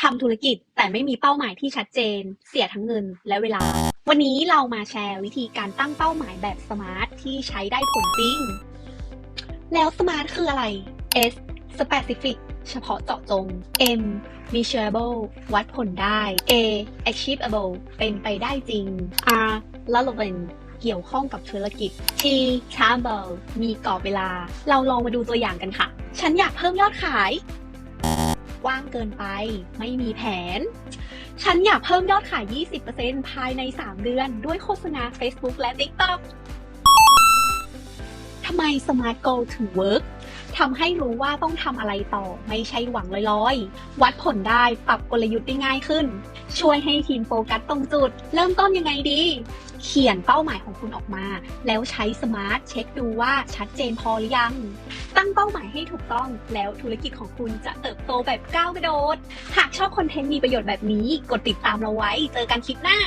ทำธุรกิจแต่ไม่มีเป้าหมายที่ชัดเจน เสียทั้งเงินและเวลา วันนี้เรามาแชร์วิธีการตั้งเป้าหมายแบบสมาร์ทที่ใช้ได้ผลจริง แล้วสมาร์ทคืออะไร S specific เฉพาะเจาะจง M measurable วัดผลได้ A achievable เป็นไปได้จริง R relevant เกี่ยวข้องกับธุรกิจ T travel มีกรอบเวลา เราลองมาดูตัวอย่างกันค่ะ ฉันอยากเพิ่มยอดขาย กว้างเกินไป ไม่มีแผน ฉันอยากเพิ่มยอดขาย 20%ภายใน 3 เดือน ด้วยโฆษณา Facebook และ TikTok ทำไม Smart Goal ถึงเวิร์กทำให้รู้ว่าต้องทำอะไรต่อไม่ใช่หวังลอยๆ วัดผลได้ปรับกลยุทธ์ได้ง่ายขึ้น ช่วยให้ทีมโฟกัสตรงจุด เริ่มต้นยังไงดี เขียนเป้าหมายของคุณออกมา แล้วใช้สมาร์ทเช็คดูว่าชัดเจนพอหรือยัง ตั้งเป้าหมายให้ถูกต้องแล้วธุรกิจของคุณจะเติบโตแบบก้าวกระโดด หากชอบคอนเทนต์มีประโยชน์แบบนี้ กดติดตามเราไว้ เจอกันคลิปหน้า